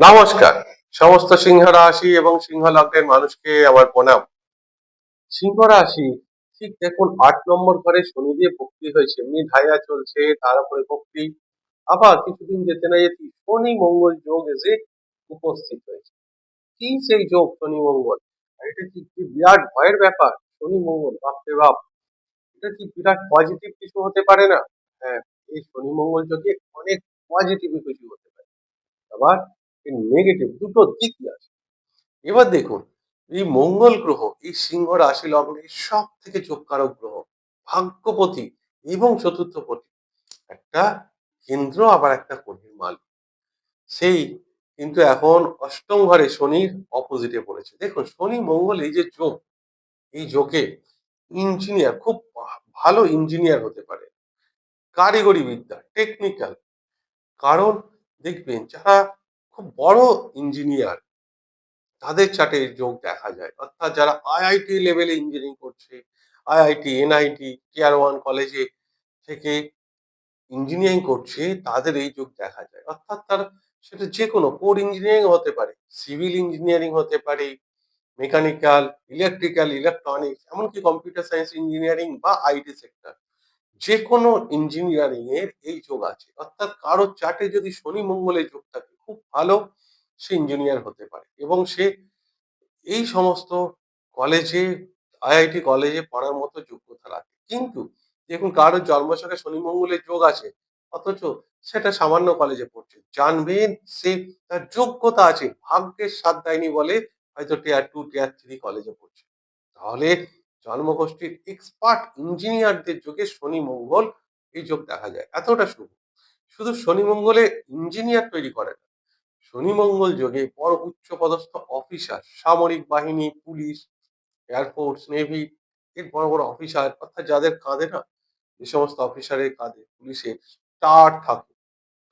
নমস্কার। সমস্ত সিংহ রাশি এবং সিংহ লগ্নের মানুষকে আমার প্রণাম। সিংহ রাশি ঠিক দেখুন, আট নম্বর ঘরে শনি দিয়ে ভক্তি হয়েছে। এমনি ধাইয়া চলছে, তার উপরে ভক্তি। আবার কিছুদিন যেতে না যেতে শনি মঙ্গল যোগ এসে উপস্থিত হয়েছে। কি সেই যোগ শনি মঙ্গল? আর এটা কি বিরাট ভয়ের ব্যাপার? শনি মঙ্গল, বাপরে বাপ! এটা কি বিরাট পজিটিভ কিছু হতে পারে না? হ্যাঁ এই শনি মঙ্গল যোগে অনেক পজিটিভ কিছু হতে পারে। আবার নেগেটিভ দুটো দিকই আছে। এবার দেখুন, এই মঙ্গল গ্রহ, এই সিংহ রাশি লগ্নে সব থেকে যোগকারক গ্রহ, ভাগ্যপতি এবং চতুর্থ চতুর্থপতি। একটা কেন্দ্র, আবার একটা কঠিন মালিক। সেই কিন্তু এখন অষ্টম ঘরে শনির অপোজিটে পড়েছে। দেখুন, শনি, মঙ্গল, এই যে যোগ, এই যোগে ইঞ্জিনিয়ার খুব ভালো ইঞ্জিনিয়ার হতে পারে। কারিগরি বিদ্যা টেকনিক্যাল কারণ দেখবেন, যারা খুব বড় ইঞ্জিনিয়ার তাদের এই যোগ দেখা যায়। অর্থাৎ যারা আইআইটি লেভেলে ইঞ্জিনিয়ারিং করছে আইআইটি এনআইটি টিয়ার ওয়ান কলেজে থেকে ইঞ্জিনিয়ারিং করছে, তাদের এই যোগ দেখা যায়। অর্থাৎ তার সেটা যে কোনো কোর ইঞ্জিনিয়ারিং হতে পারে সিভিল ইঞ্জিনিয়ারিং হতে পারে মেকানিক্যাল ইলেকট্রিক্যাল ইলেকট্রনিক্স এমনকি কম্পিউটার সায়েন্স ইঞ্জিনিয়ারিং বা আইটি সেক্টর যে কোনো ইঞ্জিনিয়ারিং এর এই যোগ আছে। অর্থাৎ কারও চার্টে যদি শনি মঙ্গলের যোগ থাকে ভালো সে ইঞ্জিনিয়ার হতে পারে এবং সে এই সমস্ত কলেজে আইআইটি কলেজে পড়ার মতো যোগ্যতা রাখে। কিন্তু দেখুন কারোর জন্মছকে শনি মঙ্গলের যোগ আছে, অথচ সেটা সামান্য কলেজে পড়ছে। জানবেন সে তার যোগ্যতা আছে, ভাগ্যের সাথ দেয়নি বলে হয়তো টিয়ার টু টিয়ার থ্রি কলেজে পড়ছে। তাহলে জন্মগোষ্ঠীর এক্সপার্ট ইঞ্জিনিয়ারদের যোগে শনি মঙ্গল এই যোগ দেখা যায়। এতটা শুভ। শুধু শনি মঙ্গলে ইঞ্জিনিয়ার তৈরি করে না শনি মঙ্গল যোগে বড় উচ্চ পদস্থ অফিসার, সামরিক বাহিনী, পুলিশ এয়ারফোর্স নেভি এর বড় বড় অফিসার, অর্থাৎ যাদের কাঁধে না, যে সমস্ত অফিসারের কাঁধে পুলিশের স্টার থাকে,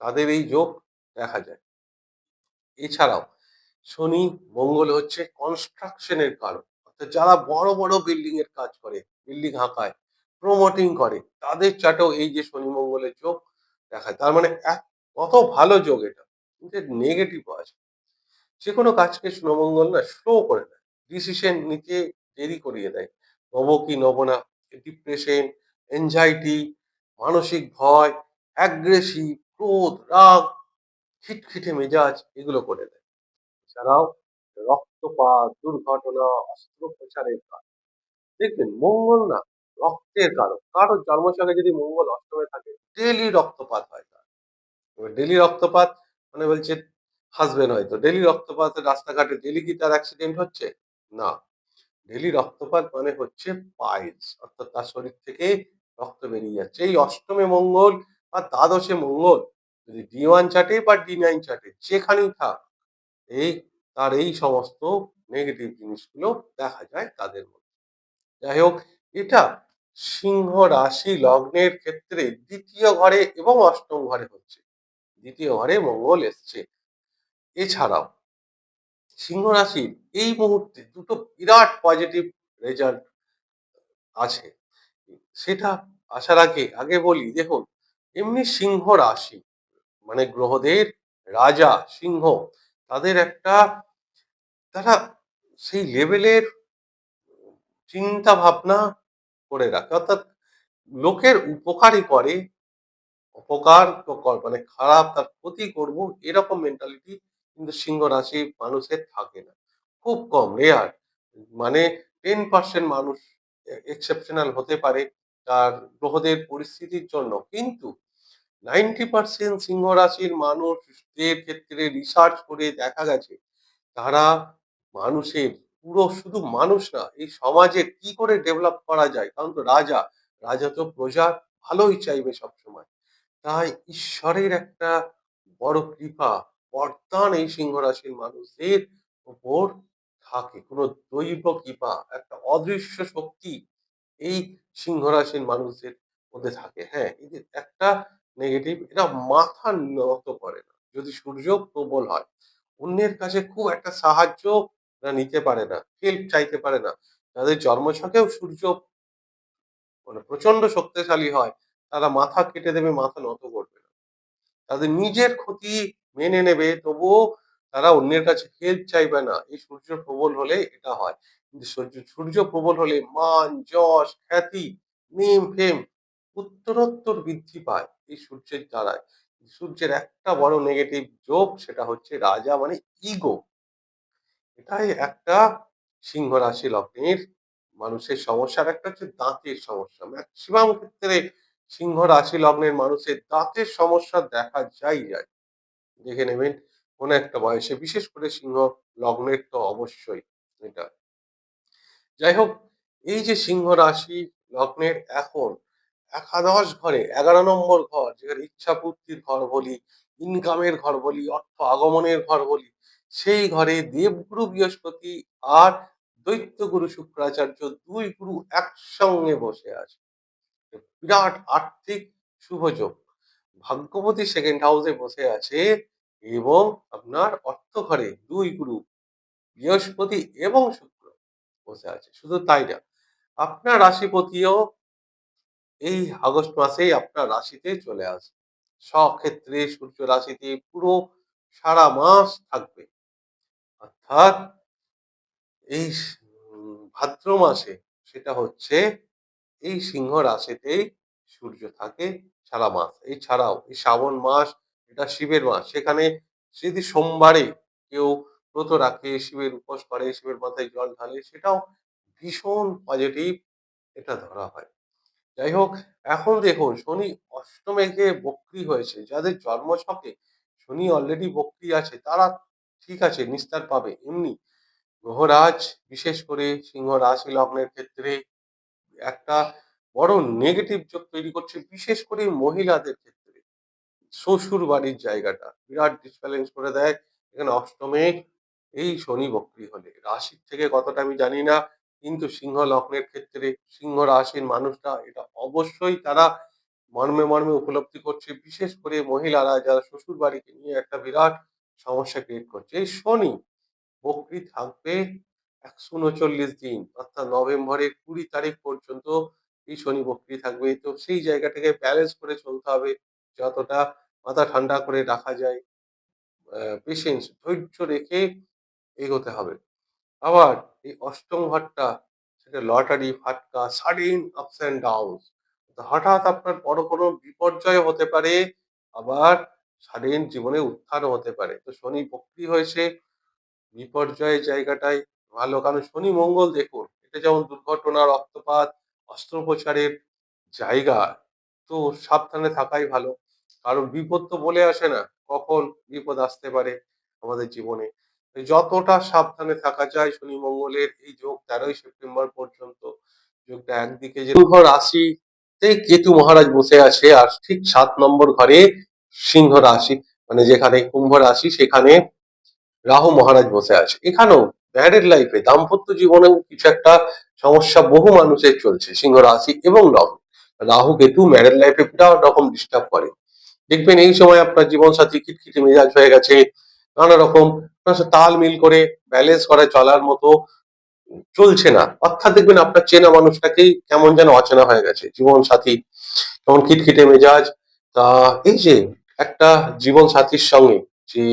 তাদের এই যোগ দেখা যায়। এছাড়াও শনি মঙ্গল হচ্ছে কনস্ট্রাকশনের কারণ অর্থাৎ যারা বড় বড় বিল্ডিং এর কাজ করে বিল্ডিং হাঁকায় প্রমোটিং করে, তাদের চাটেও এই যে শনি মঙ্গলের যোগ দেখায় তার মানে কত ভালো যোগ এটা। কিন্তু নেগেটিভ আছে, যে কোনো কাজকে শুভমঙ্গল না স্লো করে দেয়। ডিসিশন নিতে দেরি করিয়ে দেয়। নব কি নব না? ডিপ্রেশন এনজাইটি মানসিক ভয় অ্যাগ্রেসিভ ক্রোধ, রাগ, খিটখিটে মেজাজ এগুলো করে দেয়। এছাড়াও রক্তপাত, দুর্ঘটনা, অস্ত্রোপচারের কাজ। দেখবেন মঙ্গল না রক্তের কারণ কারোর জন্মসঙ্গে যদি মঙ্গল অষ্টমে থাকে ডেলি রক্তপাত হয় তার। ডেলি রক্তপাত মানে বলছে হাসবেন হয়তো। ডেলি রক্তপাত রাস্তাঘাটে ডেলি কি তার অ্যাক্সিডেন্ট হচ্ছে? না। ডেলি রক্তপাত মানে হচ্ছে পাইলস অর্থাৎ তার শরীর থেকে রক্ত বেরিয়ে যাচ্ছে। এই অষ্টমে মঙ্গল বা দ্বাদশে মঙ্গল, যদি ডি ওয়ান চাটে বা ডি নাইন চাটে, যেখানেই থাক, এই তার এই সমস্ত নেগেটিভ জিনিসগুলো দেখা যায় তাদের মধ্যে। যাই হোক, এটা সিংহ রাশি লগ্নের ক্ষেত্রে দ্বিতীয় ঘরে এবং অষ্টম ঘরে হচ্ছে। দ্বিতীয় ঘরে মঙ্গল এসছে। এছাড়াও সিংহ রাশির এই মুহূর্তে দুটো বিরাট পজিটিভ রেজাল্ট আছে। সেটা আসার আগে আগে বলি, দেখুন, এমনি সিংহ রাশি মানে গ্রহদের রাজা, সিংহ, তাদের একটা, তারা সেই লেভেলের চিন্তা ভাবনা করে রাখে। অর্থাৎ লোকের উপকারই করে অপকার মানে খারাপ তার ক্ষতি করব, এরকম মেন্টালিটি কিন্তু সিংহ রাশি মানুষের থাকে না। খুব কম রেয়ার মানে টেন পার্সেন্ট মানুষ এক্সেপশনাল হতে পারে তার গ্রহদের পরিস্থিতির জন্য। কিন্তু নাইনটি পার্সেন্ট সিংহ রাশির মানুষদের ক্ষেত্রে রিসার্চ করে দেখা গেছে, তারা মানুষের পুরো শুধু মানুষ না, এই সমাজে কি করে ডেভেলপ করা যায়? কারণ তো রাজা রাজা তো প্রজা ভালোই চাইবে সবসময়। তাই ঈশ্বরের একটা বড় কৃপা, বরদান এই সিংহ রাশির মানুষদের উপর থাকে। কোনো দৈব কৃপা, একটা অদৃশ্য শক্তি এই সিংহ রাশির মানুষদের মধ্যে থাকে। হ্যাঁ এদের একটা নেগেটিভ এরা মাথা নত করে না। যদি সূর্য প্রবল হয়, অন্যের কাছে খুব একটা সাহায্য নিতে পারে না হেল্প চাইতে পারে না। যাদের জন্মছকেও সূর্য মানে প্রচণ্ড শক্তিশালী হয় তারা মাথা কেটে দেবে, মাথা নত করবে না। তাদের নিজের ক্ষতি মেনে নেবে, তবুও তারা অন্যের কাছে হেল্প চাইবে না। এই সূর্য প্রবল হলে এটা হয়। কিন্তু সূর্য সূর্য প্রবল হলে মান, যশ, খ্যাতি নেম ফেম উত্তরোত্তর বৃদ্ধি পায় এই সূর্যের দ্বারায়। সূর্যের একটা বড় নেগেটিভ যোগ সেটা হচ্ছে রাজা মানে ইগো এটাই একটা সিংহ রাশি লগ্নের মানুষের সমস্যার একটা হচ্ছে দাঁতের সমস্যা। ম্যাক্সিমাম ক্ষেত্রে সিংহ রাশি লগ্নের মানুষের দাঁতের সমস্যা দেখা যাই যায় দেখে নেবেন কোনো একটা বয়সে, বিশেষ করে সিংহ লগ্নের তো অবশ্যই এটা। যাই হোক, এই যে সিংহ রাশি লগ্নের এখন একাদশ ঘরে, এগারো নম্বর ঘর, যেখানে ইচ্ছা পূর্তির ঘর বলি, ইনকামের ঘর বলি, অর্থ আগমনের ঘর বলি, সেই ঘরে দেবগুরু, বৃহস্পতি আর দৈত্য গুরু শুক্রাচার্য দুই গুরু একসঙ্গে বসে আছে। বিরাট আর্থিক শুভযোগ। ভাগ্যবতী সেকেন্ড হাউসে বসে আছে এবং আপনার অর্থ ঘরে দুই গুরু বৃহস্পতি এবং শুক্র বসে আছে। শুধু তাই না, আপনার রাশিপতিও এই আগস্ট মাসেই আপনার রাশিতে চলে আসবে। সব ক্ষেত্রে সূর্য রাশিতে পুরো সারা মাস থাকবে। অর্থাৎ এই ভাদ্র মাসে সেটা হচ্ছে এই সিংহ রাশিতেই সূর্য থাকে সারা মাস। এছাড়াও এই শ্রাবণ মাস এটা শিবের মাস। সেখানে যদি সোমবারে কেউ ব্রত রাখে, শিবের উপোস করে, শিবের মাথায় জল ঢালে, সেটাও ভীষণ পজিটিভ এটা ধরা হয়। যাই হোক, এখন দেখুন শনি অষ্টমে গিয়ে বক্রি হয়েছে। যাদের জন্ম জন্মছকে শনি অলরেডি বক্রি আছে, তারা ঠিক আছে, নিস্তার পাবে। এমনি গ্রহরাজ, বিশেষ করে সিংহ রাশি লগ্নের ক্ষেত্রে একটা বড় নেগেটিভ যোগ তৈরি করছে, বিশেষ করে মহিলাদের ক্ষেত্রে। শ্বশুর বাড়ির জায়গাটা বিরাট ডিসব্যালেন্স করে দেয়। এখানে অষ্টমে এই শনি বক্রি হলে। রাশির থেকে কতটা আমি জানি না, কিন্তু সিংহ লগ্নের ক্ষেত্রে সিংহ রাশির মানুষরা এটা অবশ্যই তারা মর্মে মর্মে উপলব্ধি করছে। বিশেষ করে মহিলারা যারা শ্বশুর বাড়িকে নিয়ে একটা বিরাট সমস্যা ক্রিয়েট করছে। এই শনি বকরি থাকবে একশো উনচল্লিশ দিন, অর্থাৎ নভেম্বরের কুড়ি তারিখ পর্যন্ত এই শনি বকরি থাকবে। তো সেই জায়গাটাকে ব্যালেন্স করে চলতে হবে, যতটা মাথা ঠান্ডা করে রাখা যায়। পেশেন্স ধৈর্য রেখে এগোতে হবে। আবার এই অষ্টম ঘরটা সেটা লটারি ফাটকা সাডেন আপস অ্যান্ড ডাউন হঠাৎ আপনার বড় কোনো বিপর্যয় হতে পারে, আবার সাডেন জীবনে উত্থানও হতে পারে। তো শনি বক্রি হয়েছে, বিপর্যয়ের জায়গাটায় ভালো কারণ শনি মঙ্গল দেখুন। এটা যেমন দুর্ঘটনা রক্তপাত অস্ত্রোপচারের জায়গা, তো সাবধানে থাকাই ভালো। কারণ বিপদ তো বলে আসে না, কখন বিপদ আসতে পারে আমাদের জীবনে। যতটা সাবধানে থাকা যায়, শনি মঙ্গলের এই যোগ তেরোই সেপ্টেম্বর পর্যন্ত, যোগটা একদিকে যে রাশিতে কেতু মহারাজ বসে আছে, আর ঠিক সাত নম্বর ঘরে সিংহ রাশি মানে যেখানে কুম্ভ রাশি, সেখানে রাহু মহারাজ বসে আছে। এখানেও ম্যারেড লাইফে দাম্পত্য জীবনেও কিছু একটা সমস্যা বহু মানুষের চলছে, সিংহ রাশি এবং রাহু। রাহু কেতু ম্যারেড লাইফে বিরাট রকম ডিস্টার্ব করে। দেখবেন এই সময় আপনার জীবন সাথী খিটখিটে মেজাজ হয়ে গেছে, নানা রকম তাল মিল করে ব্যালেন্স করে চলার মতো চলছে না। অর্থাৎ দেখবেন আপনার চেনা মানুষটাকেই কেমন যেন অচেনা হয়ে গেছে জীবন সাথী কেমন খিটখিটে মেজাজ, তা এই যে একটা জীবন সাথীর সঙ্গে যে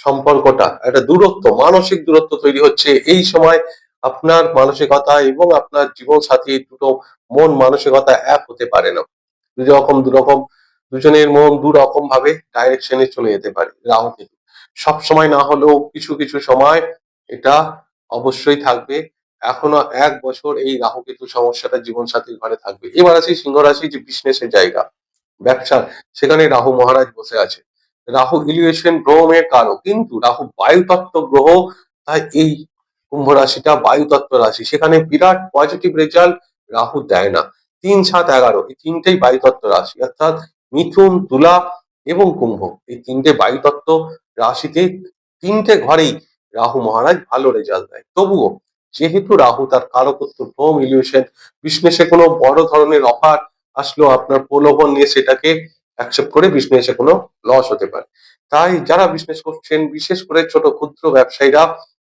সম্পর্কটা, একটা দূরত্ব, মানসিক দূরত্ব তৈরি হচ্ছে। এই সময় আপনার মানসিকতা এবং আপনার জীবন সাথী দুটো মন মানসিকতা এক হতে পারে না। দু রকম দু রকম দুজনের মন দু রকম ভাবে ডাইরেকশনে চলে যেতে পারে, রাহু কেতু। সব সময় না হলেও কিছু কিছু সময় এটা অবশ্যই থাকবে। এখনও এক বছর এই রাহু কেতু সমস্যাটা জীবন সাথীর ঘরে থাকবে। এবার আছে সিংহ রাশি যে বিজনেসের জায়গা, ব্যবসা, সেখানে রাহু মহারাজ বসে আছে। রাহু ইলিউশন গ্রহের কারও কিন্তু রাহু বায়ুতত্ত্ব গ্রহ, তাই এই কুম্ভ রাশিটা বায়ুতত্ত্ব রাশি। সেখানে বিরাট পজিটিভ রেজাল্ট রাহু দেয় না। তিন, সাত, এগারো, এই তিনটেই বায়ুতত্ত্ব রাশি। অর্থাৎ মিথুন, তুলা এবং কুম্ভ, এই তিনটে বায়ুতত্ত্ব রাশিতে তিনটে ঘরেই রাহু মহারাজ ভালো রেজাল্ট দেয়। তবুও যেহেতু রাহু তার কারকত্ব হোম ইলিউশন বিজনেসে কোনো বড় ধরনের অফার আসলো আপনার প্রলোভন নিয়ে সেটাকে অ্যাকসেপ্ট করে বিজনেসে কোনো লস হতে পারে। তাই যারা বিজনেস করছেন, বিশেষ করে ছোট ক্ষুদ্র ব্যবসায়ীরা,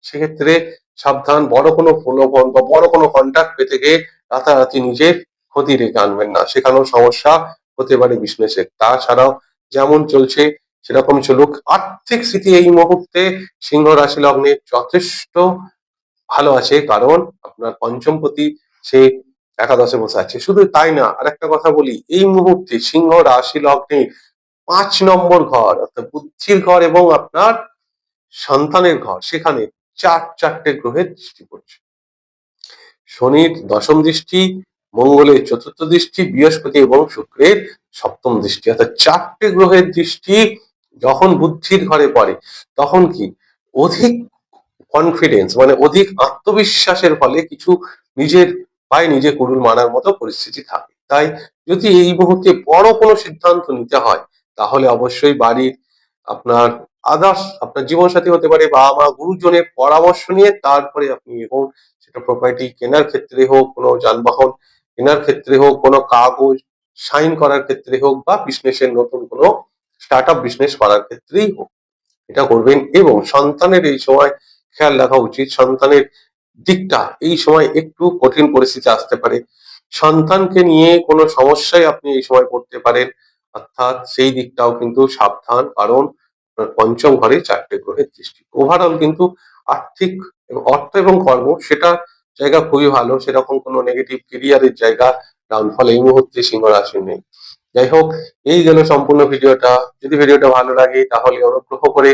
সেক্ষেত্রে সাবধান, বড় কোনো প্রলোভন বা বড় কোনো কন্ট্যাক্ট পেতে গিয়ে রাতারাতি নিজের ক্ষতি রেখে আনবেন না। সেখানেও সমস্যা হতে পারে বিজনেসে তাছাড়াও যেমন চলছে, সেরকম চলুক আর্থিক স্থিতি এই মুহূর্তে সিংহ রাশি লগ্নে যথেষ্ট ভালো আছে। কারণ আপনার পঞ্চমপতি সে একাদশে বসে আছে। শুধু তাই না, আরেকটা কথা বলি, এই মুহূর্তে সিংহ রাশি লগ্নে পাঁচ নম্বর ঘর, অর্থাৎ বুদ্ধির ঘর এবং আপনার সন্তানের ঘর, সেখানে চার, চারটে গ্রহের দৃষ্টি পড়ছে। শনির দশম দৃষ্টি, মঙ্গলের চতুর্থ দৃষ্টি, বৃহস্পতি এবং শুক্রের সপ্তম দৃষ্টি, অর্থাৎ চারটে গ্রহের দৃষ্টি যখন বুদ্ধির ঘরে পড়ে, তখন কি অধিক কনফিডেন্স মানে অধিক আত্মবিশ্বাসের ফলে কিছু নিজের পায়ে নিজে কুড়ুল মানার মতো পরিস্থিতি থাকে। তাই যদি এই মুহূর্তে বড় কোনো সিদ্ধান্ত নিতে হয়, তাহলে অবশ্যই বাড়ির আপনার আদার্স আপনার জীবনসাথী হতে পারে বাবা মা গুরুজনের পরামর্শ নিয়ে তারপরে আপনি এগোন সেটা প্রপার্টি কেনার ক্ষেত্রে হোক, কোনো যানবাহন কেনার ক্ষেত্রে হোক, কোনো কাগজ সাইন করার ক্ষেত্রে হোক বা বিজনেসের নতুন কোনো স্টার্ট আপ বিজনেস করার ক্ষেত্রেই হোক। এটা করবেন এবং সন্তানের এই সময় খেয়াল রাখা উচিত। সন্তানের দিকটা এই সময় একটু কঠিন পরিস্থিতি আসতে পারে। সন্তানকে নিয়ে কোনো সমস্যায় আপনি এই সময় পড়তে পারেন। অর্থাৎ সেই দিকটাও কিন্তু সাবধান, কারণ পঞ্চম ঘরে চারটে গ্রহের দৃষ্টি। ওভারঅল কিন্তু আর্থিক অর্থ এবং কর্ম সেটা জায়গা খুবই ভালো, সেরকম কোনো নেগেটিভ কেরিয়ারের জায়গা, ডাউনফল এই মুহূর্তে সিংহ রাশি নেই। যাই হোক, এই গেল সম্পূর্ণ ভিডিওটা। যদি ভিডিওটা ভালো লাগে তাহলে অনুগ্রহ করে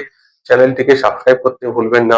চ্যানেলটিকে সাবস্ক্রাইব করতে ভুলবেন না।